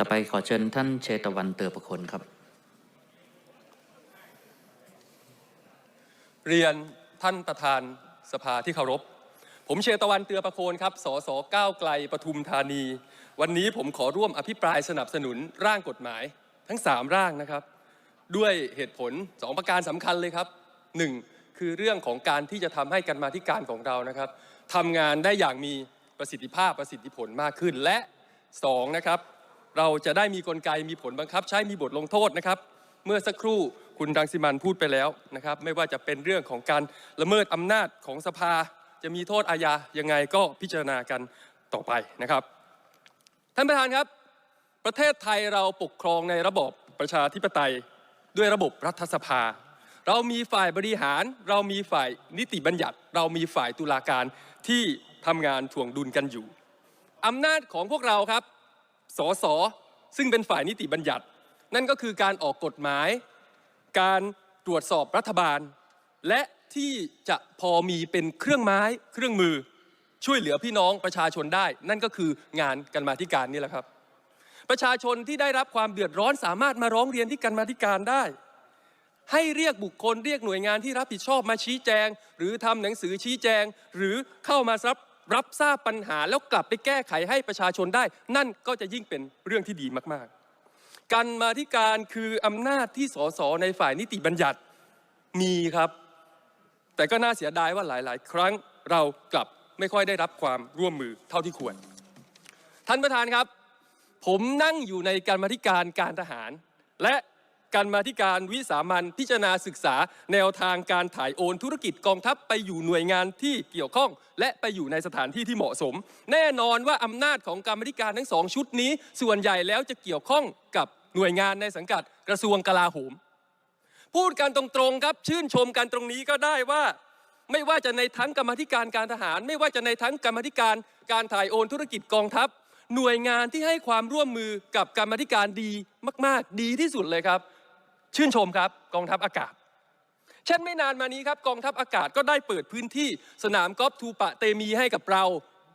ต่อไปขอเชิญท่านเชตวันเตือประคนครับ เรียนท่านประธานสภาที่เคารพ ผมเชตวันเตือประโคนครับ สสก้าวไกลปทุมธานี วันนี้ผมขอร่วมอภิปรายสนับสนุนร่างกฎหมายทั้ง 3 ร่างนะครับ ด้วยเหตุผล 2 ประการสำคัญเลยครับ 1. คือเรื่องของการที่จะทำให้การมาธิการของเรานะครับทำงานได้อย่างมีประสิทธิภาพประสิทธิผลมากขึ้นและ 2. นะครับ เราจะได้มีกลไกมีผลบังคับ ใช้มีบทลงโทษนะครับ เมื่อสักครู่คุณรังสิมันพูดไปแล้วนะครับ ไม่ว่าจะเป็นเรื่องของการละเมิดอำนาจของสภา จะมีโทษอาญายังไงก็พิจารณากันต่อไปนะครับ ท่านประธานครับ ประเทศไทยเราปกครองในระบอบประชาธิปไตยด้วยระบบรัฐสภา เรามีฝ่ายบริหาร เรามีฝ่ายนิติบัญญัติ เรามีฝ่ายตุลาการที่ทำงานถ่วงดุลกันอยู่อำนาจของพวกเราครับ สสซึ่งเป็นฝ่ายนิติบัญญัติ นั่นก็คือการออกกฎหมาย การตรวจสอบรัฐบาล และที่จะพอมีเป็นเครื่องไม้เครื่องมือ ช่วยเหลือพี่น้องประชาชนได้ นั่นก็คืองานกันมาธิการนี่แหละครับ ประชาชนที่ได้รับความเดือดร้อนสามารถมาร้องเรียนที่กันมาธิการได้ ให้เรียกบุคคลเรียกหน่วยงานที่รับผิดชอบมาชี้แจง หรือทำหนังสือชี้แจง หรือเข้ามารับ รับทราบปัญหาแล้วกลับไปแก้ไขให้ประชาชนได้ นั่นก็จะยิ่งเป็นเรื่องที่ดีมากๆ การมาธิการคืออำนาจที่สสในฝ่ายนิติบัญญัติมีครับ แต่ก็น่าเสียดายว่าหลาย ๆ ครั้งเรากลับไม่ค่อยได้รับความร่วมมือเท่าที่ควร ท่านประธานครับ ผมนั่งอยู่ในการมาธิการการทหาร และ การมาธิการวิสามันพิจารณาศึกษาแนวทางการถ่ายโอนธุรกิจกองทัพไปอยู่หน่วยงานที่เกี่ยวข้อง และไปอยู่ในสถานที่ที่เหมาะสม แน่นอนว่าอำนาจของการมาธิการทั้งสองชุดนี้ ส่วนใหญ่แล้วจะเกี่ยวข้องกับหน่วยงานในสังกัดกระทรวงกลาโหม พูดกันตรงๆครับชื่นชมกันตรงนี้ก็ได้ว่า ไม่ว่าจะในทั้งกรรมาธิการการทหาร ไม่ว่าจะในทั้งกรรมาธิการการถ่ายโอนธุรกิจกองทัพหน่วยงานที่ให้ความร่วมมือกับกรรมาธิการดีมาก ๆ ดีที่สุดเลยครับ ชื่นชมครับกองทัพอากาศ เช่นไม่นานมานี้ครับกองทัพอากาศก็ได้เปิดพื้นที่สนามกอล์ฟทูปะเตมีให้กับเรา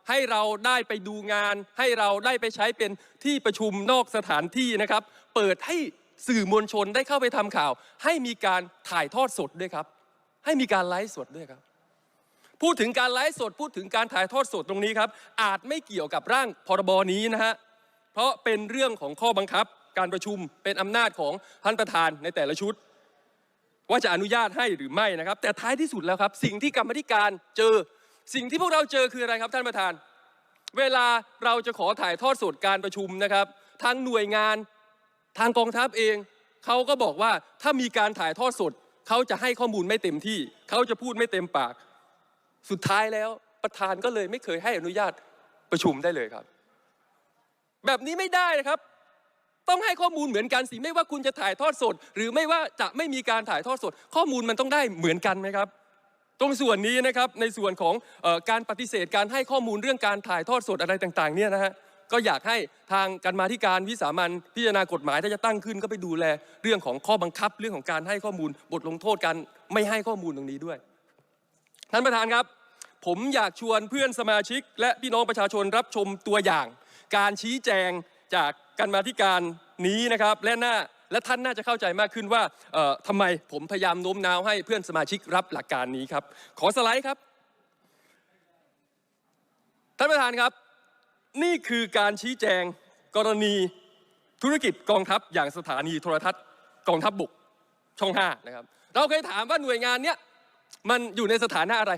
ให้เราได้ไปดูงาน ให้เราได้ไปใช้เป็นที่ประชุมนอกสถานที่นะครับ เปิดให้สื่อมวลชนได้เข้าไปทำข่าว ให้มีการถ่ายทอดสดด้วยครับ ให้มีการไลฟ์สดด้วยครับ พูดถึงการไลฟ์สดพูดถึงการถ่ายทอดสดตรงนี้ครับ อาจไม่เกี่ยวกับร่างพรบนี้นะฮะเพราะเป็นเรื่องของข้อบังคับ การประชุมเป็นอำนาจของท่านประธานในแต่ละชุด ว่าจะอนุญาตให้หรือไม่นะครับ แต่ท้ายที่สุดแล้วครับ สิ่งที่กรรมธิการเจอสิ่งที่พวกเราเจอคืออะไรครับท่านประธาน เวลาเราจะขอถ่ายทอดสดการประชุมนะครับทางหน่วยงานทางกองทัพเองเขาก็บอกว่าถ้ามีการถ่ายทอดสดเขาจะให้ข้อมูลไม่เต็มที่เขาจะพูดไม่เต็มปาก สุดท้ายแล้วประธานก็เลยไม่เคยให้อนุญาตประชุมได้เลยครับ แบบนี้ไม่ได้นะครับ ต้องให้ข้อมูลเหมือนกันสิไม่ว่าคุณจะถ่ายทอดสด หรือไม่ว่าจะไม่มีการถ่ายทอดสด ข้อมูลมันต้องได้เหมือนกันไหมครับ ตรงส่วนนี้นะครับในส่วนของออการปฏิเสธการให้ข้อมูลเรื่องการถ่ายทอดสดอะไรต่างๆเนี่ยนะฮะก็อยากให้ทางการมาธิการวิสามันพิจารณากฎหมายถ้าจะตั้งขึ้นก็ไปดูแลเรื่องของข้อบังคับเรื่องของการให้ข้อมูลบทลงโทษการไม่ให้ข้อมูลตรงนี้ด้วยท่านประธานครับ ผมอยากชวนเพื่อนสมาชิก และพี่น้องประชาชนรับชมตัวอย่าง การชี้แจง จากการมาธิการนี้นะครับและน่าและท่านน่าจะเข้าใจมากขึ้นว่าเอ่อทำไมผมพยายามโน้มน้าวให้เพื่อนสมาชิกรับหลักการนี้ครับ ขอสไลด์ครับ ท่านประธานครับ นี่คือการชี้แจงกรณีธุรกิจกองทัพอย่างสถานีโทรทัศน์กองทัพบุกช่อง 5 นะครับ เราเคยถามว่าหน่วยงานเนี้ยมันอยู่ในสถานะอะไร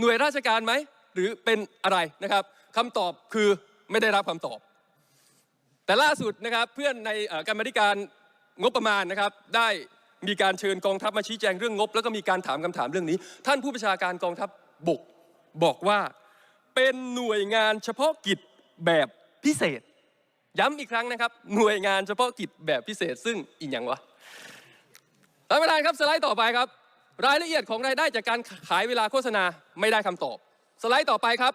หน่วยราชการไหม หรือเป็นอะไรนะครับคำตอบคือไม่ได้รับคำตอบ แต่ล่าสุดนะครับเพื่อนในการบริการงบประมาณนะครับ ได้มีการเชิญกองทัพมาชี้แจงเรื่องงบ แล้วก็มีการถามคำถามเรื่องนี้ ท่านผู้บัญชาการกองทัพบกบอกว่าเป็นหน่วยงานเฉพาะกิจแบบพิเศษ ย้ำอีกครั้งนะครับ หน่วยงานเฉพาะกิจแบบพิเศษ ซึ่งอีกอย่างวะท่านประธานครับสไลด์ต่อไปครับ รายละเอียดของรายได้จากการขายเวลาโฆษณาไม่ได้คำตอบ สไลด์ต่อไปครับ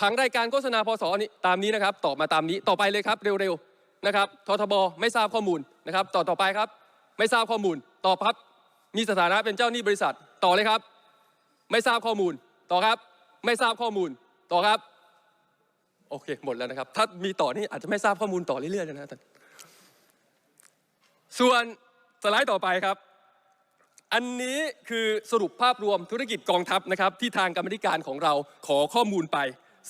ผังรายการโฆษณาพศนี้ตามนี้นะครับตอบมาตามนี้ต่อไปเลยครับเร็วๆนะครับททบไม่ทราบข้อมูลนะครับ ต่อต่อไปครับ ไม่ทราบข้อมูลต่อครับมีสถานะเป็นเจ้าหนี้บริษัท ต่อเลยครับ ไม่ทราบข้อมูลต่อครับ ไม่ทราบข้อมูลต่อครับโอเคหมดแล้วนะครับ ถ้ามีต่อนี่อาจจะไม่ทราบข้อมูลต่อเรื่อยๆเลยนะท่านส่วนสไลด์ต่อไปครับ อันนี้คือสรุปภาพรวมธุรกิจกองทัพนะครับ ที่ทางกรรมธิการของเราขอข้อมูลไป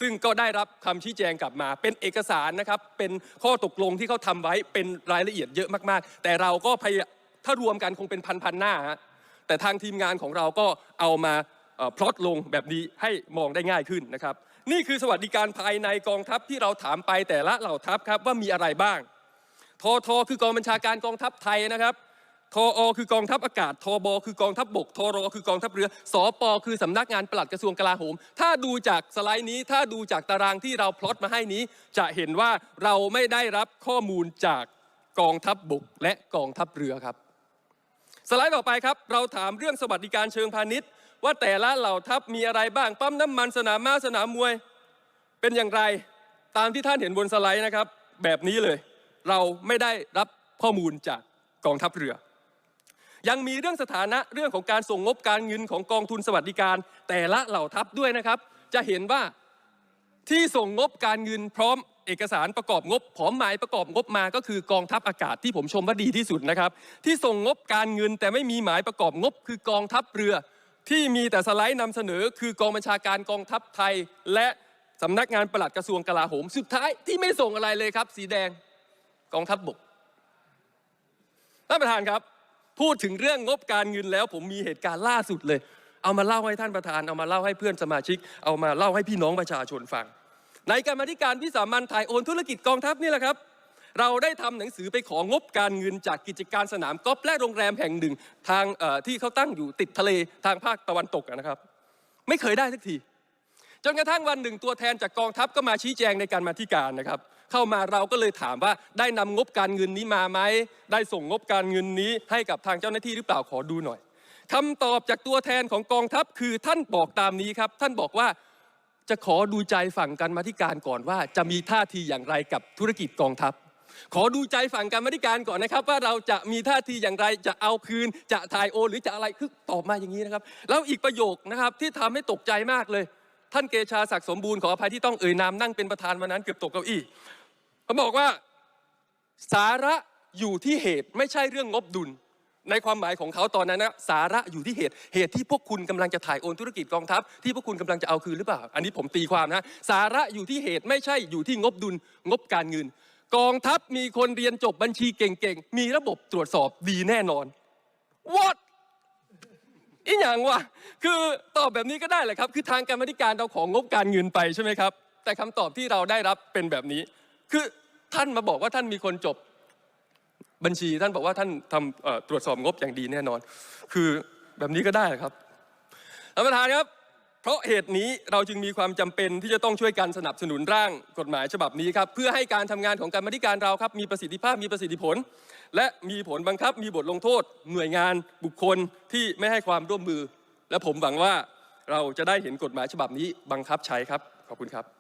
ซึ่งก็ได้รับคำชี้แจงกลับมา เป็นเอกสารนะครับเป็นข้อตกลงที่เขาทำไว้เป็นรายละเอียดเยอะมากๆ แต่เราก็พยายามถ้ารวมกันคงเป็นพันๆหน้าฮะแต่ทางทีมงานของเราก็เอามาพลอตลงแบบนี้ให้มองได้ง่ายขึ้นนะครับ นี่คือสวัสดิการภายในกองทัพที่เราถามไปแต่ละเหล่าทัพครับว่ามีอะไรบ้างทอทอคือกองบัญชาการกองทัพไทยนะครับ ทออคือกองทัพอากาศทบคือกองทัพบกทรคือกองทัพเรือสอปคือสำนักงานปลัดกระทรวงกลาโหม ถ้าดูจากสไลด์นี้ ถ้าดูจากตารางที่เราพลอตมาให้นี้ จะเห็นว่าเราไม่ได้รับข้อมูลจากกองทัพบกและกองทัพเรือครับ สไลด์ต่อไปครับ เราถามเรื่องสวัสดิการเชิงพาณิชย์ ว่าแต่ละเหล่าทัพมีอะไรบ้างปั๊มน้ำมันสนามม้าสนามมวย เป็นอย่างไรตามที่ท่านเห็นบนสไลด์นะครับ แบบนี้เลย เราไม่ได้รับข้อมูลจากกองทัพเรือ ยังมีเรื่องสถานะเรื่องของการส่งงบการเงินของกองทุนสวัสดิการ แต่ละเหล่าทัพด้วยนะครับ จะเห็นว่าที่ส่งงบการเงินพร้อมเอกสารประกอบงบผอมหมายประกอบงบมาก็คือกองทัพอากาศที่ผมชมว่าดีที่สุดนะครับ ที่ส่งงบการเงินแต่ไม่มีหมายประกอบงบ คือกองทัพเรือ ที่มีแต่สไลด์นำเสนอ คือกองบัญชาการกองทัพไทย และสำนักงานปลัดกระทรวงกลาโหมสุดท้ายที่ไม่ส่งอะไรเลยครับ สีแดงกองทัพบกท่านประธานครับ พูดถึงเรื่องงบการเงินแล้ว ผมมีเหตุการณ์ล่าสุดเลย เอามาเล่าให้ท่านประธาน เอามาเล่าให้เพื่อนสมาชิก เอามาเล่าให้พี่น้องประชาชนฟัง ในการมาธิการวิสามันถ่ายโอนธุรกิจกองทัพนี่แหละครับ เราได้ทำหนังสือไปของงบการเงินจากกิจการสนามกอล์ฟและโรงแรมแห่งหนึ่ง ทางที่เขาตั้งอยู่ติดทะเลทางภาคตะวันตกนะครับ ไม่เคยได้สักทีจนกระทั่งวันหนึ่งตัวแทนจากกองทัพก็มาชี้แจงในการมาธิการนะครับ เข้ามาเราก็เลยถามว่าได้นำงบการเงินนี้มาไหมได้ส่งงบการเงินนี้ให้กับทางเจ้าหน้าที่หรือเปล่าขอดูหน่อยคำตอบจากตัวแทนของกองทัพคือท่านบอกตามนี้ครับ ท่านบอกว่าจะขอดูใจฝั่งการมาธิการก่อนว่าจะมีท่าทีอย่างไรกับธุรกิจกองทัพ ขอดูใจฝั่งการมาธิการก่อนนะครับ ว่าเราจะมีท่าทีอย่างไรจะเอาคืน จะถ่ายโอนหรือจะอะไรคือตอบมาอย่างนี้นะครับ แล้วอีกประโยคนะครับที่ทำให้ตกใจมากเลย ท่านเกชาศักดิ์สมบูรณ์ขออภัยที่ต้องเอ่ยนามนั่งเป็นประธานวันนั้นเกือบตกเก้าอี้เขาบอกว่าสาระอยู่ที่เหตุไม่ใช่เรื่องงบดุล ในความหมายของเขาตอนนั้นนะสาระอยู่ที่เหตุเหตุที่พวกคุณกำลังจะถ่ายโอนธุรกิจกองทัพที่พวกคุณกำลังจะเอาคืนหรือเปล่า อันนี้ผมตีความนะสาระอยู่ที่เหตุไม่ใช่อยู่ที่งบดุลงบการเงิน กองทัพมีคนเรียนจบบัญชีเก่งๆมีระบบตรวจสอบดีแน่นอน what อีหยังวะคือตอบแบบนี้ก็ได้แหละครับ คือทางการบริการเราของงบการเงินไปใช่ไหมครับ แต่คำตอบที่เราได้รับเป็นแบบนี้ คือท่านมาบอกว่าท่านมีคนจบบัญชีท่านบอกว่าท่านทำตรวจสอบงบอย่างดีแน่นอน คือแบบนี้ก็ได้เหรอครับท่านประธานครับ เพราะเหตุนี้เราจึงมีความจำเป็นที่จะต้องช่วยกันสนับสนุนร่างกฎหมายฉบับนี้ครับเพื่อให้การทำงานของการบริการเราครับมีประสิทธิภาพมีประสิทธิผล และมีผลบังคับมีบทลงโทษ หน่วยงานบุคคลที่ไม่ให้ความร่วมมือ และผมหวังว่าเราจะได้เห็นกฎหมายฉบับนี้บังคับใช้ครับขอบคุณครับ